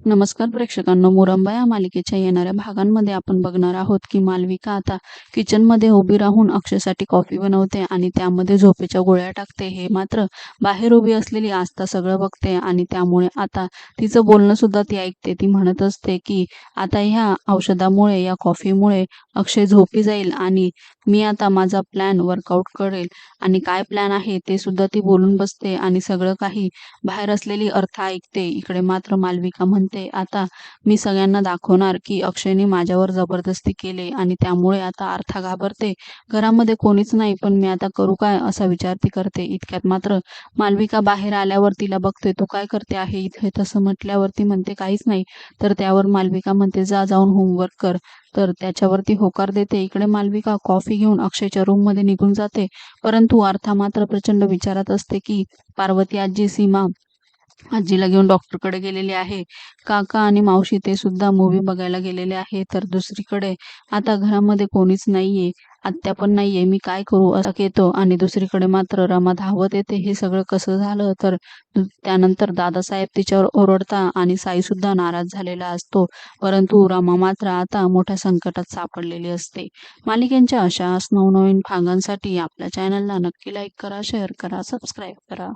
नमस्कार प्रेक्षकांनो मुरंबा या मालिकेच्या येणाऱ्या भागांमध्ये आपण बघणार आहोत की मालविका आता किचनमध्ये उभी राहून अक्षयसाठी कॉफी बनवते आणि त्यामध्ये झोपेच्या गोळ्या टाकते. हे मात्र बाहेर उभी असलेली आस्था सगळं बघते आणि त्यामुळे आता तिचं बोलणं सुद्धा ती ऐकते. ती म्हणत असते की आता ह्या औषधामुळे या कॉफीमुळे अक्षय झोपी जाईल आणि मी आता माझा प्लॅन वर्कआउट करेल आणि काय प्लॅन आहे ते सुद्धा ती बोलून बसते आणि सगळं काही बाहेर असलेली अर्थ ऐकते. इकडे मात्र मालविका म्हणते आता मी सगळ्यांना दाखवणार की अक्षयने माझ्यावर जबरदस्ती केली आणि त्यामुळे आता अर्था घाबरते. घरामध्ये कोणीच नाही पण मी आता करू काय असा विचार ती करते. इतक्यात मात्र मालविका बाहेर आल्यावर तिला बघते तू काय करते आहे इथे? तसं म्हटल्यावर ती म्हणते काहीच नाही. तर त्यावर मालविका म्हणते जा जाऊन होमवर्क कर. तर त्याच्यावरती होकार देते इकडे मालविका कॉफी घेऊन अक्षयच्या रूममध्ये निघून जाते. परंतु अर्था मात्र प्रचंड विचारात असते की पार्वती आजी सीमा आजीला घेऊन डॉक्टरकडे गेलेली आहे. काका आणि मावशी ते सुद्धा मूवी बघायला गेलेले आहे. तर दुसरीकडे आता घरामध्ये कोणीच नाहीये. आत्या पण नाहीये. मी काय करू असं येतो आणि दुसरीकडे मात्र रमा धावत येते. हे सगळं कसं झालं? तर त्यानंतर दादासाहेब तिच्यावर ओरडता आणि साई सुद्धा नाराज झालेला असतो. परंतु रमा मात्र आता मोठ्या संकटात सापडलेली असते. मालिकेंच्या अशाच नवनवीन भागांसाठी आपल्या चॅनलला नक्की लाईक करा शेअर करा सबस्क्राईब करा.